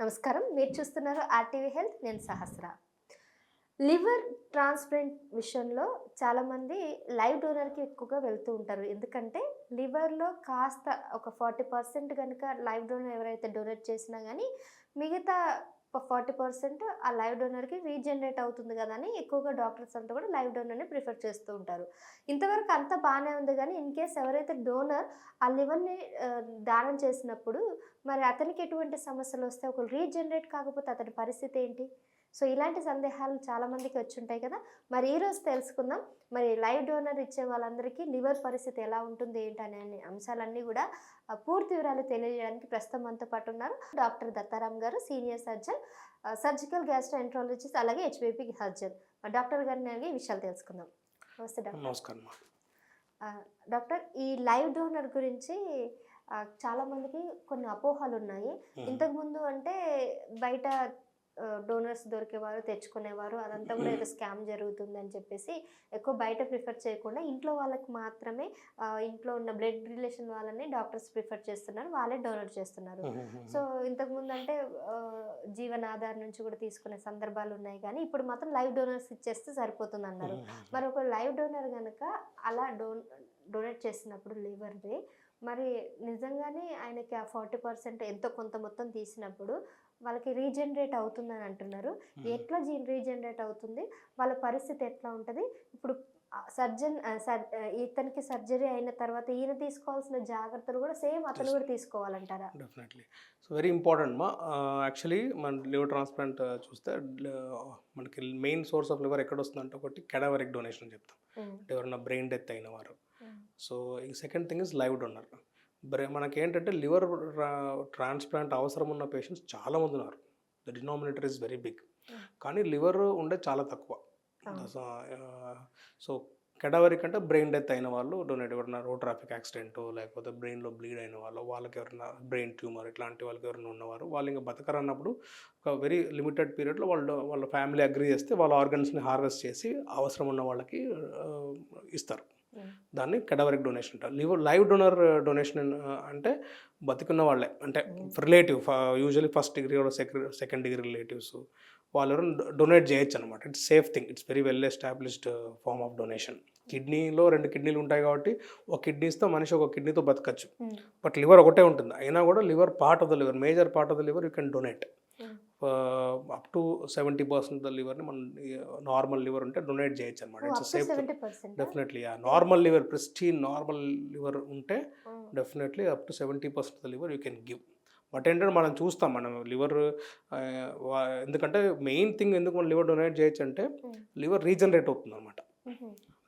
నమస్కారం. మీరు చూస్తున్నారు ఆర్టీవీ హెల్త్. నేను సహస్ర. లివర్ ట్రాన్స్ప్లాంట్ విషయంలో చాలామంది లైవ్ డోనర్కి ఎక్కువగా వెళ్తూ ఉంటారు. ఎందుకంటే లివర్లో కాస్త ఒక ఫార్టీ పర్సెంట్ కనుక లైవ్ డోనర్ ఎవరైతే డొనేట్ చేసినా కానీ మిగతా ఫార్టీ పర్సెంట్ ఆ లైవ్ డోనర్కి రీజనరేట్ అవుతుంది కదా అని ఎక్కువగా డాక్టర్స్ అంతా కూడా లైవ్ డోనర్ని ప్రిఫర్ చేస్తూ ఉంటారు. ఇంతవరకు అంత బాగానే ఉంది కానీ ఇన్ కేస్ ఎవరైతే డోనర్ ఆ లివర్ని దానం చేసినప్పుడు మరి అతనికి ఎటువంటి సమస్యలు వస్తే ఒకరు రీజనరేట్ కాకపోతే అతని పరిస్థితి ఏంటి? సో ఇలాంటి సందేహాలు చాలా మందికి వచ్చి ఉంటాయి కదా. మరి ఈ రోజు తెలుసుకుందాం. మరి లైవ్ డోనర్ ఇచ్చే వాళ్ళందరికీ లివర్ పరిస్థితి ఎలా ఉంటుంది ఏంటి అనే అన్ని అంశాలన్నీ కూడా పూర్తి వివరాలు తెలియజేయడానికి ప్రస్తుతం మనతో పాటు ఉన్నారు డాక్టర్ దత్తారాం గారు సీనియర్ సర్జన్ సర్జికల్ గ్యాస్ట్రోఎంట్రాలజిస్ట్ అలాగే హెచ్బిపి సర్జన్. డాక్టర్ గారిని అడిగి ఈ విషయాలు తెలుసుకుందాం. నమస్తే డాక్టర్. నమస్కారం డాక్టర్ ఈ లైవ్ డోనర్ గురించి ఆ, చాలా మందికి కొన్ని అపోహలు ఉన్నాయి. ఇంతకుముందు అంటే బయట డోనర్స్ దొరికేవారు తెచ్చుకునేవారు అదంతా కూడా ఏదో స్కామ్ జరుగుతుంది అని చెప్పేసి ఎక్కువ బయట ప్రిఫర్ చేయకుండా ఇంట్లో వాళ్ళకి మాత్రమే ఇంట్లో ఉన్న బ్లడ్ రిలేషన్ వాళ్ళని డాక్టర్స్ ప్రిఫర్ చేస్తున్నారు వాళ్ళే డోనర్ చేస్తున్నారు. సో ఇంతకుముందు అంటే జీవనాధార్ నుంచి కూడా తీసుకునే సందర్భాలు ఉన్నాయి కానీ ఇప్పుడు మాత్రం లైవ్ డోనర్స్ ఇచ్చేస్తే సరిపోతుంది అన్నారు మరి ఒక లైవ్ డోనర్ కనుక అలా డోన్ డొనేట్ చేసినప్పుడు లివర్ది మరి నిజంగానే ఆయనకి ఆ ఫార్టీ పర్సెంట్ ఎంతో కొంత మొత్తం తీసినప్పుడు వాళ్ళకి రీజనరేట్ అవుతుందని అంటున్నారు. ఎట్లా జీ రీజనరేట్ అవుతుంది? వాళ్ళ పరిస్థితి ఎట్లా ఉంటుంది? ఇప్పుడు సర్జన్ ఇతనికి సర్జరీ అయిన తర్వాత ఈయన తీసుకోవాల్సిన జాగ్రత్తలు కూడా సేమ్ అతను కూడా తీసుకోవాలంటారా? డెఫినెట్లీ సో వెరీ ఇంపార్టెంట్ మా. యాక్చువల్లీ మన లివర్ ట్రాన్స్ప్లాంట్ చూస్తే మనకి మెయిన్ సోర్స్ ఆఫ్ లివర్ ఎక్కడ వస్తుందంటే ఒకటి కెడావరిక్ డొనేషన్ చెప్తాం. ఎవరైనా బ్రెయిన్ డెత్ అయిన వారు. సో ఈ second thing is live donor. బ్రె మనకి ఏంటంటే లివర్ ట్రాన్స్ప్లాంట్ అవసరం ఉన్న పేషెంట్స్ చాలా మంది ఉన్నారు the denominator is very big. కానీ లివర్ ఉండే చాలా తక్కువ. సో కెడవరిక్ అంటే బ్రెయిన్ డెత్ అయిన వాళ్ళు డొనేట్ ఎవరైనా రోడ్ ట్రాఫిక్ యాక్సిడెంట్ లేకపోతే బ్రెయిన్లో బ్లీడ్ అయిన వాళ్ళు వాళ్ళకి ఎవరైనా బ్రెయిన్ ట్యూమర్ ఇట్లాంటి వాళ్ళకి ఎవరైనా ఉన్నవారు వాళ్ళు ఇంకా బతకరన్నప్పుడు ఒక వెరీ లిమిటెడ్ పీరియడ్లో వాళ్ళు వాళ్ళ ఫ్యామిలీ అగ్రి చేస్తే వాళ్ళ ఆర్గన్స్ని హార్వెస్ట్ చేసి అవసరం ఉన్న వాళ్ళకి ఇస్తారు దాన్ని కెడవరిక్ డొనేషన్ అంటారు. లివర్ లైవ్ డొనర్ డొనేషన్ అంటే బతికున్న వాళ్ళే. అంటే relative usually first degree second second degree relatives వాళ్ళు డొనేట్ చేయొచ్చు అనమాట it's safe thing it's very well established form of donation కిడ్నీలో రెండు కిడ్నీలు ఉంటాయి కాబట్టి ఒక కిడ్నీస్తో మనిషి ఒక కిడ్నీతో బతకచ్చు. ఉమ్, బట్ లివర్ ఒకటే ఉంటుంది. అయినా కూడా liver part of the liver major part of the liver you can donate. Up to seventy percent the లివర్ని మనం నార్మల్ లివర్ ఉంటే డొనేట్ చేయొచ్చు అనమాట it's safe definitely normal liver pristine normal liver ఉంటే definitely up to seventy percent the liver you can give. But ఏంటంటే మనం చూస్తాం మనం liver ఎందుకంటే మెయిన్ థింగ్ ఎందుకు మనం లివర్ డొనేట్ చేయొచ్చు అంటే లివర్ రీజనరేట్ అవుతుంది అనమాట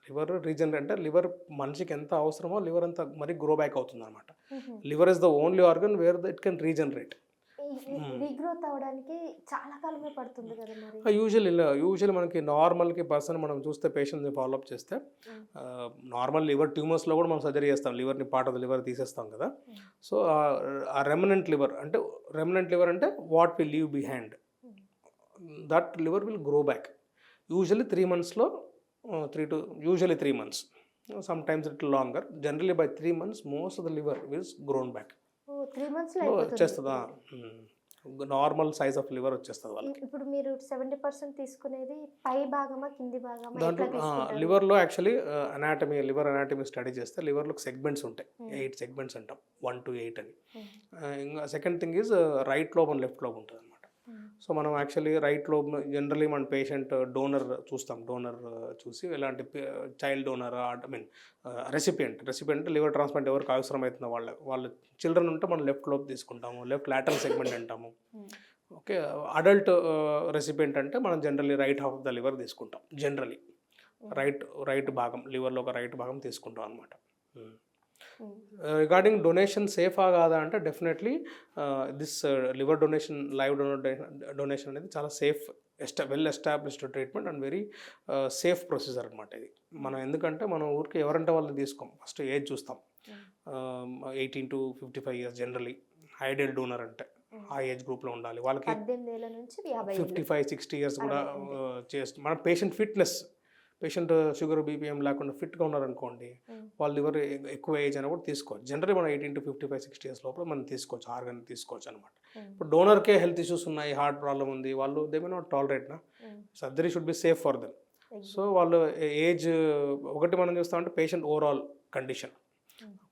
లివర్ రీజనరేట్ అంటే లివర్ మనిషికి ఎంత అవసరమో లివర్ అంత మరీ గ్రో బ్యాక్ అవుతుంది అనమాట liver is the only organ where the it can regenerate regrowth అవడానికి చాలా కాలమే పడుతుంది కదా మరి? యూజువల్ యూజువల్ మనకి నార్మల్కి పర్సన్ మనం చూస్తే పేషెంట్ని ఫాలోఅప్ చేస్తే. నార్మల్ లివర్ ట్యూమర్స్లో కూడా మనం సర్జరీ చేస్తాం. లివర్ని పార్ట్ ఆఫ్ ద లివర్ తీసేస్తాం కదా. సో ఆ రెమనెంట్ లివర్ అంటే రెమనెంట్ లివర్ అంటే what will leave behind that liver will grow back usually three మంత్స్లో three to usually three months sometimes it longer generally by three months most of the liver wills grown back three వచ్చేస్తుందా? Normal size of liver వచ్చేస్తుంది వాళ్ళకి. ఇప్పుడు మీరు seventy percent తీసుకునేది పై భాగమా కింది భాగమా? దాంట్లో? లివర్లో actually anatomy liver anatomy study చేస్తే లివర్లో సెగ్మెంట్స్ ఉంటాయి. ఎయిట్ సెగ్మెంట్స్ అంటాం. వన్ టు ఎయిట్ అని. ఇంకా second thing is right lobe and left lobe ఉంటుంది అనమాట. సో మనం యాక్చువల్లీ రైట్ లోబ్ జనరలీ మన పేషెంట్ డోనర్ చూస్తాం. డోనర్ చూసి ఎలాంటి child donor I mean recipient recipient liver transplant ఎవరికి అవసరం అవుతుందో వాళ్ళ వాళ్ళ చిల్డ్రన్ ఉంటే మనం లెఫ్ట్ లోబ్ తీసుకుంటాము లెఫ్ట్ లాటరల్ సెగ్మెంట్ అంటాము. Hmm. ఓకే అడల్ట్ రెసిపియంట్ అంటే మనం generally right half of the liver తీసుకుంటాం. జనరలీ రైట్ రైట్ భాగం లివర్లో ఒక రైట్ భాగం తీసుకుంటాం అనమాట Hmm. రిగార్డింగ్ డొనేషన్ సేఫా కాదా అంటే definitely this liver donation live donate donation అనేది చాలా safe ఎస్టా well established treatment and very safe procedure అనమాట ఇది. మనం ఎందుకంటే మనం ఊరికి ఎవరంటే వాళ్ళు తీసుకోం. ఫస్ట్ ఏజ్ చూస్తాం. Eighteen to fifty five years generally ideal donor అంటే. ఆ ఏజ్ గ్రూప్లో ఉండాలి. వాళ్ళకి ఫిఫ్టీ ఫైవ్ సిక్స్టీ ఇయర్స్ కూడా అరవై చేస్తాం మన పేషెంట్ ఫిట్నెస్ పేషెంట్ షుగర్ బీపీఎం లేకుండా ఫిట్గా ఉన్నారనుకోండి వాళ్ళ లివర్ ఎక్కువ ఏజ్ అయినా కూడా తీసుకోవచ్చు. జనరల్లీ మనం eighteen to fifty five sixty years లోపల మనం తీసుకోవచ్చు ఆర్గన్ తీసుకోవచ్చు అనమాట ఇప్పుడు డోనర్కే హెల్త్ ఇష్యూస్ ఉన్నాయి హార్ట్ ప్రాబ్లం ఉంది వాళ్ళు దే మే నాట్ టాలరేట్ నా. Surgery should be safe for them. So వాళ్ళు ఏజ్ ఒకటి మనం చూస్తామంటే పేషెంట్ ఓవరాల్ కండిషన్.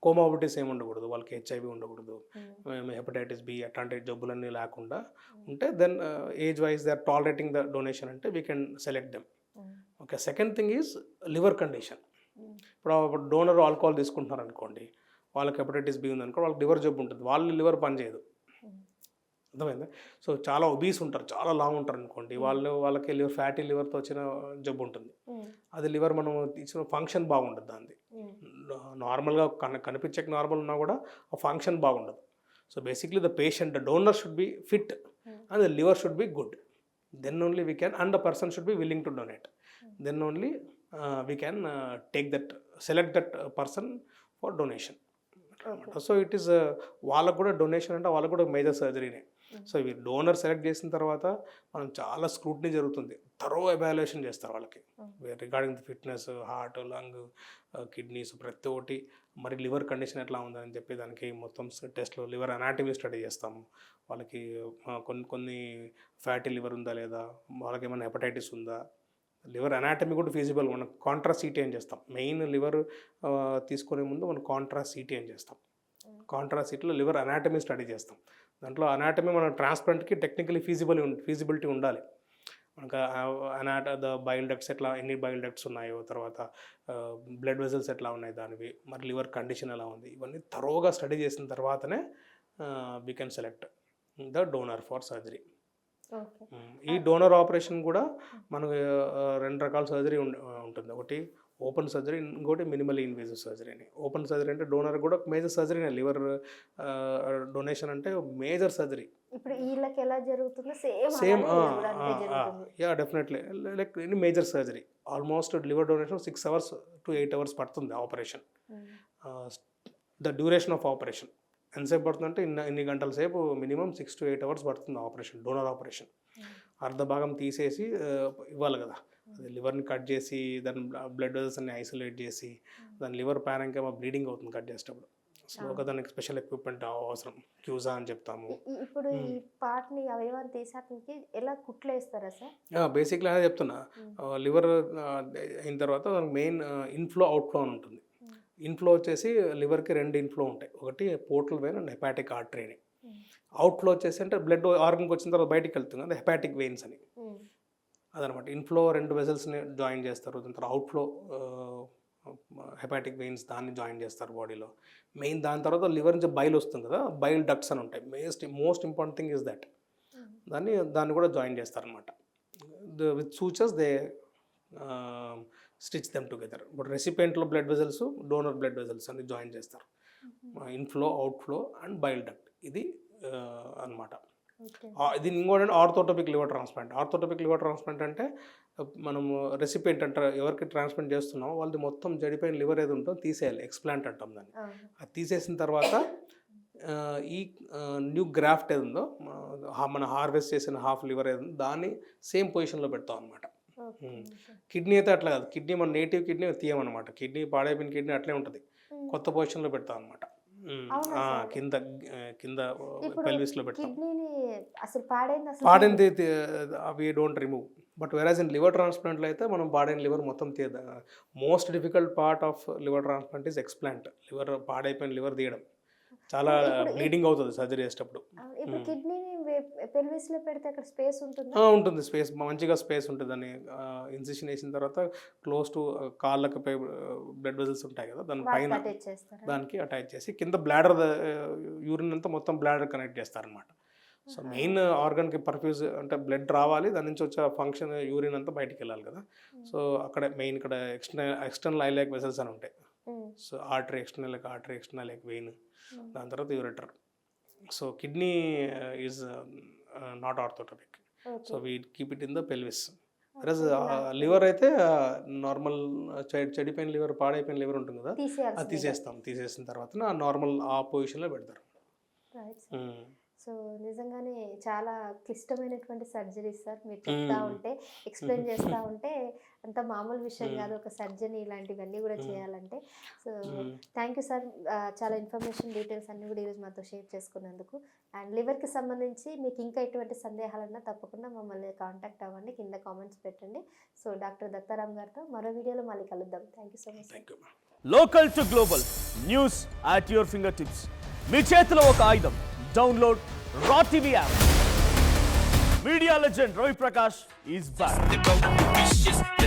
కోమాబిటీస్ ఏమి ఉండకూడదు వాళ్ళకి హెచ్ఐవి ఉండకూడదు హెపటైటిస్ బి అట్లాంటి జబ్బులన్నీ లేకుండా ఉంటే then age wise they are tolerating the donation అంటే we can select them. Okay second thing is liver condition ఇప్పుడు డోనర్ ఆల్కహాల్ తీసుకుంటున్నారు అనుకోండి వాళ్ళకి హెపటైటిస్ బి ఉందనుకో వాళ్ళకి లివర్ జబ్బు ఉంటుంది. వాళ్ళు లివర్ పనిచేయదు అర్థమైందా? సో చాలా ఒబీస్ ఉంటారు చాలా లాంగ్ ఉంటారు అనుకోండి వాళ్ళు వాళ్ళకి లివర్ ఫ్యాటీ లివర్తో వచ్చిన జబ్బు ఉంటుంది. అది లివర్ మనం ఇచ్చిన ఫంక్షన్ బాగుండదు దాన్ని నార్మల్గా కన కనిపించక నార్మల్ ఉన్నా కూడా ఆ ఫంక్షన్ బాగుండదు. So basically the patient donor should be fit and the liver should be good then only we can and the person should be willing to donate then only we can take that select that person for donation so it is వాళ్ళకు కూడా donation అంటే వాళ్ళకు కూడా major సర్జరీనే so ఇవి donor select చేసిన తర్వాత మనం చాలా స్క్రూట్నీ జరుగుతుంది. థరో ఎవాల్యుయేషన్ చేస్తారు వాళ్ళకి. Regarding the fitness heart lung kidneys ప్రతి ఒక్కటి మరి లివర్ కండిషన్ ఎట్లా ఉందని చెప్పి దానికి మొత్తం టెస్ట్లో లివర్ అనాటమీ స్టడీ చేస్తాము వాళ్ళకి కొన్ని కొన్ని ఫ్యాటీ లివర్ ఉందా లేదా వాళ్ళకి ఏమైనా హెపటైటిస్ ఉందా లివర్ అనాటమీ కూడా ఫీజిబుల్ మనం కాంట్రా సిటీ అని చేస్తాం. మెయిన్ లివర్ తీసుకునే ముందు మనం కాంట్రా సిటీ అని చేస్తాం. కాంట్రా సీట్లో లివర్ అనాటమీ స్టడీ చేస్తాం. దాంట్లో అనాటమీ మన ట్రాన్స్ప్లాంట్కి టెక్నికలీ ఫీజిబుల్ ఫీజిబిలిటీ ఉండాలి. మనకు అనాట ద బైల్ డక్ట్స్ ఎట్లా ఎన్ని బైల్ డక్ట్స్ ఉన్నాయో తర్వాత బ్లడ్ వెజల్స్ ఎట్లా ఉన్నాయి దానివి మరి లివర్ కండిషన్ ఎలా ఉంది ఇవన్నీ తరోగా స్టడీ చేసిన తర్వాతనే we can select the donor for surgery ఈ డోనర్ ఆపరేషన్ కూడా మనకు రెండు రకాల సర్జరీ ఉంటుంది. ఒకటి ఓపెన్ సర్జరీ ఇంకోటి మినిమల్ ఇన్వేజివ్ సర్జరీ అని. ఓపెన్ సర్జరీ అంటే డోనర్ కూడా మేజర్ సర్జరీనే లివర్ డొనేషన్ అంటే మేజర్ సర్జరీ. ఇప్పుడు వీళ్ళకి ఎలా జరుగుతుందో same same yeah definitely. Like any major surgery. Almost liver donation six hours to eight hours పడుతుంది operation. The duration of operation. ఎంతసేపు పడుతుందంటే ఇన్ని ఇన్ని గంటల సేపు minimum six to eight hours పడుతుంది ఆపరేషన్ డోనర్ ఆపరేషన్. అర్ధ భాగం తీసేసి ఇవ్వాలి కదా. లివర్ని కట్ చేసి దాని బ్లడ్ వెజల్స్ అన్ని ఐసోలేట్ చేసి దాని లివర్ ప్యారంకేమో బ్లీడింగ్ అవుతుంది కట్ చేసేటప్పుడు. సో ఒక దానికి స్పెషల్ ఎక్విప్మెంట్ అవసరం. క్యూజా అని చెప్తాము. ఇప్పుడు ఈ పార్ట్ని అవయవాన్ని తీసాక ఎలా కుట్లు వేస్తారా సార్? బేసిక్లీ అదే చెప్తున్నా. లివర్ అయిన తర్వాత దానికి మెయిన్ ఇన్ఫ్లో అవుట్ఫ్లో అని ఉంటుంది. ఇన్ఫ్లో వచ్చేసి లివర్కి రెండు ఇన్ఫ్లో ఉంటాయి. ఒకటి portal vein and hepatic artery అని. అవుట్ఫ్లో వచ్చేసి అంటే బ్లడ్ ఆర్గన్కి వచ్చిన తర్వాత బయటికి వెళ్తుంది అది హెపాటిక్ వెయిన్స్ అని. అదనమాట. ఇన్ఫ్లో రెండు వెజల్స్ని జాయిన్ చేస్తారు. దాని తర్వాత అవుట్ఫ్లో హెపాటిక్ వెయిన్స్ దాన్ని జాయిన్ చేస్తారు బాడీలో మెయిన్ దాని తర్వాత లివర్ నుంచి బైల్ వస్తుంది కదా బైల్ డక్ట్స్ అని ఉంటాయి. Most most important thing is that దాన్ని దాన్ని కూడా జాయిన్ చేస్తారనమాట with sutures they stitch them together but రెసిపెంట్లో blood vessels donor blood vessels అని జాయిన్ చేస్తారు. Inflow outflow and bile duct ఇది అనమాట ఇది ఇంకోటి orthotopic liver transplant. Orthotopic liver transplant అంటే మనము రెసిపెంట్ అంటారు ఎవరికి ట్రాన్స్ప్లాంట్ చేస్తున్నామో వాళ్ళది మొత్తం జడిపోయిన లివర్ ఏది ఉంటుందో తీసేయాలి ఎక్స్ప్లాంట్ అంటాం దాన్ని. అది తీసేసిన తర్వాత ఈ న్యూ గ్రాఫ్ట్ ఏది ఉందో మన- హార్వెస్ట్ చేసిన హాఫ్ లివర్ ఏది ఉందో దాన్ని సేమ్ పొజిషన్లో పెడతాం అనమాట కిడ్నీ అయితే అట్లా కాదు. కిడ్నీ మన నేటివ్ కిడ్నీ తీయమన్నమాట. కిడ్నీ పాడైపోయిన కిడ్నీ అట్లే ఉంటుంది. కొత్త పొజిషన్లో పెడతాం అనమాట? కింద కింద పెడతాం. కిడ్నీని అసలు పాడైంది పాడైంది అవి don't remove but whereas in liver ట్రాన్స్ప్లాంట్లో అయితే మనం పాడైన లివర్ మొత్తం తీయదు most difficult part of liver transplant is explant liver పాడైపోయిన లివర్ తీయడం. చాలా బ్లీడింగ్ అవుతుంది సర్జరీ చేసేటప్పుడు. ఇప్పుడు. కిడ్నీని పెల్విస్లో పెడితే అక్కడ స్పేస్ ఉంటుందా? ఆ, ఉంటుంది స్పేస్ మంచిగా స్పేస్ ఉంటుంది అని ఇన్సిషన్ వేసిన తర్వాత క్లోజ్ టు కాళ్ళకి బ్లడ్ వెజల్స్ ఉంటాయి కదా దాని పైన అటాచ్ చేస్తారా? దానికి అటాచ్ చేసి కింద బ్లాడర్ యూరిన్ అంతా మొత్తం బ్లాడర్ కనెక్ట్ చేస్తారనమాట సో. మెయిన్ ఆర్గాన్కి పర్ఫ్యూజ్ అంటే బ్లడ్ రావాలి దాని నుంచి వచ్చే ఫంక్షన్ యూరిన్ అంతా బయటికి వెళ్ళాలి కదా. సో అక్కడ మెయిన్ ఇక్కడ ఎక్స్టర్నల్ ఎక్స్టర్నల్ ఐలాక్ వెసల్స్ అని ఉంటాయి. So artery external artery external vein hmm. దాని తర్వాత ureter so kidney is not orthotopic. So we keep it in the pelvis. Liver అయితే నార్మల్ చెడిపోయిన లివర్ పాడైపోయిన లివర్ ఉంటుంది కదా అది. తీసేస్తాం తీసేసిన తర్వాత నార్మల్ ఆ పొజిషన్లో పెడతారు. మ్మ్. సో నిజంగానే చాలా క్లిష్టమైనటువంటి సర్జరీస్ సార్. మీరు చెప్తా. ఉంటే ఎక్స్ప్లెయిన్ చేస్తూ ఉంటే అంత మామూలు విషయం. కాదు. ఒక సర్జరీ ఇలాంటివన్నీ కూడా. చేయాలంటే. సో. Thank you sir. చాలా ఇన్ఫర్మేషన్ డీటెయిల్స్ అన్ని కూడా ఈరోజు మాతో షేర్ చేసుకున్నందుకు. అండ్ లివర్కి సంబంధించి మీకు ఇంకా ఎటువంటి సందేహాలన్నా తప్పకుండా మమ్మల్ని కాంటాక్ట్ అవ్వండి. కింద కామెంట్స్ పెట్టండి. సో డాక్టర్ దత్తారాం గారితో మరో వీడియోలో మళ్ళీ కలుద్దాం. Thank you so much local to global news at your fingertips. మీ చేతిలో ఒక ఆయుధం. Download Raw TV app. Media legend Roy Prakash is back.